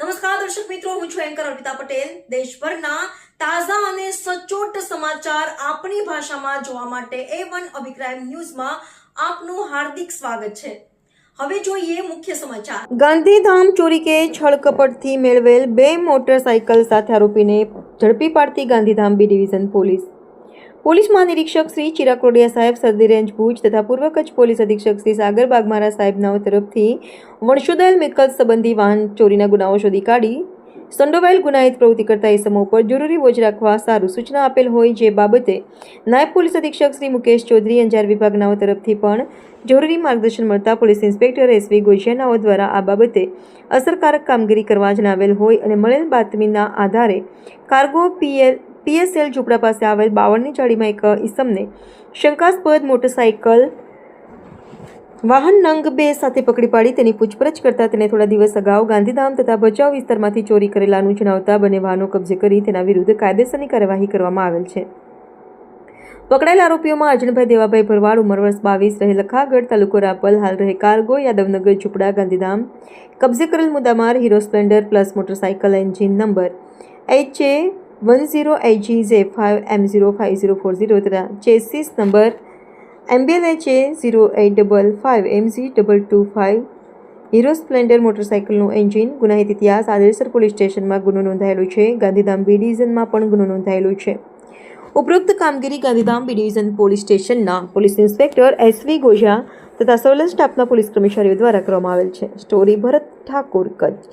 નમસ્કાર, દર્શક મિત્રો, હું છું એન્કર અર્પિતા પટેલ. દેશભરના તાજા અને સચોટ સમાચાર આપણી ભાષામાં જોવા માટે એ વન અભિપ્રાય ન્યૂઝમાં આપનું હાર્દિક સ્વાગત છે. હવે જોઈએ મુખ્ય સમાચાર. ગાંધીધામ ચોરી કે છળકપટથી મેળવેલ બે મોટરસાયકલ સાથે આરોપીને ઝડપી પાડતી Gandhidham B division police. Police મહાનિરીક્ષક Shri Chirag Kodiya સાહેબ સરદી રેન્જ ભુજ તથા પૂર્વ કચ્છ પોલીસ અધિક્ષક શ્રી સાગર બાગમારા સાહેબના તરફથી વણશોદાયેલ મિલકત સંબંધી વાહન ચોરીના ગુનાઓ શોધી કાઢી. સંડોવાયેલ ગુનાહિત પ્રવૃત્તિ કરતા એસમો પર જરૂરી બોજ રાખવા સારું સૂચના આપેલ હોય જે બાબતે નાયબ પોલીસ અધિક્ષક શ્રી મુકેશ ચૌધરી, અંજાર વિભાગનાઓ તરફથી પણ જરૂરી માર્ગદર્શન મળતા પોલીસ ઇન્સ્પેક્ટર એસવી ગોજિયાનાઓ દ્વારા આ બાબતે અસરકારક કામગીરી કરવા જણાવેલ હોય અને મળેલ બાતમીના આધારે કાર્ગો પીએલ પીએસએલ ઝૂંપડા પાસે આવેલ બાવળની ચાળીમાં એક ઈસમને શંકાસ્પદ મોટરસાયકલ વાહન નંગ બે સાથે પકડી પાડી તેની પૂછપરછ કરતા તેને થોડા દિવસ અગાઉ ગાંધીધામ તથા ભચાઉ વિસ્તારમાંથી ચોરી કરેલાનું જણાવતા બંને વાહનો કબજે કરી તેના વિરુદ્ધ કાયદેસરની કાર્યવાહી કરવામાં આવેલ છે. પકડાયેલા આરોપીઓમાં અર્જુનભાઈ દેવાભાઈ ભરવાડ, ઉંમર વર્ષ બાવીસ રહે લખાગઢ તાલુકો રાપલ, હાલ રહે કાર્ગો, યાદવનગર, ઝૂંપડા, ગાંધીધામ. કબજે કરેલ મુદ્દામાર Hero Splendor plus motorcycle engine number H A one zero HG Z five M zero five zero four zero તથા chassis number MBL H A zero eight double five MZ double two five Hero Splendor મોટરસાયકલનું engine ગુનાહિત ઇતિહાસ આદેસર police સ્ટેશનમાં ગુનો નોંધાયેલો છે. ગાંધીધામ બી ડિવિઝનમાં પણ ગુનો નોંધાયેલો છે. ઉપરોક્ત કામગીરી ગાંધીધામ બી ડિવિઝન પોલીસ સ્ટેશનના પોલીસ ઇન્સ્પેક્ટર એસવી ગોઝા તથા સર્વેલન્સ સ્ટાફના પોલીસ કર્મચારીઓ દ્વારા કરવામાં આવેલ છે. સ્ટોરી ભરત ઠાકોર કચ્છ.